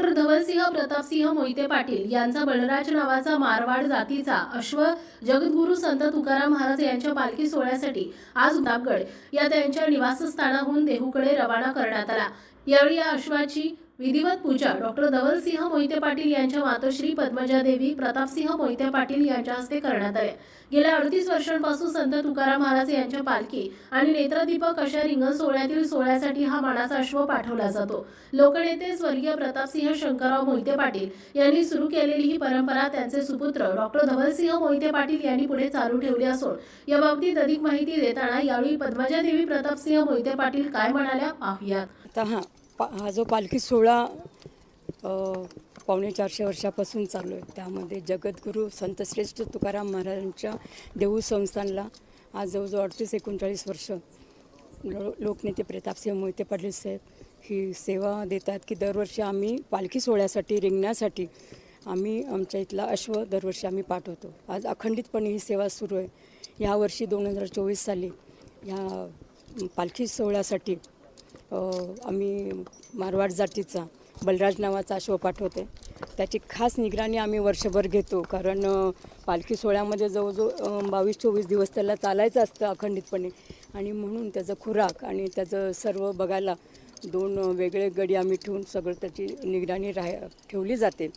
धवलसिंह प्रतापसिंह मोहिते पाटील यांचा बलराज नावाचा मारवाड जातीचा अश्व जगद्गुरू संत तुकाराम महाराज यांच्या पालखी सोहळ्यासाठी आज उदापगड या त्यांच्या निवासस्थानाहून देहूकडे रवाना करण्यात आला. यावेळी या अश्वाची विधिवत पूजा डॉक्टर धवलसिंह मोहिते पाटील यांच्या मातोश्री पद्मजादेवी प्रतापसिंह मोहिते पाटील यांच्या हस्ते करण्यात आले. गेल्या अडतीस वर्षांपासून संत तुकाराम महाराज यांच्या पालखी आणि नेत्रदीपक अशा रिंगण सोहळ्यातील सोहळ्यासाठी हा मानाचा अश्व पाठवला जातो. लोकनेते स्वर्गीय प्रतापसिंह शंकरराव मोहिते पाटील यांनी सुरू केलेली ही परंपरा त्यांचे सुपुत्र डॉक्टर धवलसिंह मोहिते पाटील यांनी पुढे चालू ठेवली असून याबाबतीत अधिक माहिती देताना यावेळी पद्मजादेवी प्रतापसिंह मोहिते पाटील काय म्हणाल्या पाहुयात. पा हा जो पालखी सोहळा पावणे चारशे वर्षापासून चालू आहे. त्यामध्ये जगद्गुरू संतश्रेष्ठ तुकाराम महाराजांच्या देऊ संस्थानला आज जवळजवळ अडतीस एकोणचाळीस वर्ष लो लोकनेते प्रतापसिंह मोहिते पाटील साहेब ही सेवा देतात की दरवर्षी आम्ही पालखी सोहळ्यासाठी रिंगण्यासाठी आम्ही आमच्या इथला अश्व दरवर्षी आम्ही पाठवतो. आज अखंडितपणे ही सेवा सुरू आहे. यावर्षी दोन हजार चोवीस साली ह्या पालखी सोहळ्यासाठी आम्ही मारवाड जातीचा बलराज नावाचा अश्व पाठवते. त्याची खास निगराणी आम्ही वर्षभर घेतो कारण पालखी सोहळ्यामध्ये जवळजवळ बावीस चोवीस दिवस त्याला चालायचं असतं अखंडितपणे. आणि म्हणून त्याचं खुराक आणि त्याचं सर्व बघायला दोन वेगळे गडी आम्ही ठेवून सगळं त्याची निगराणी राह ठेवली जाते.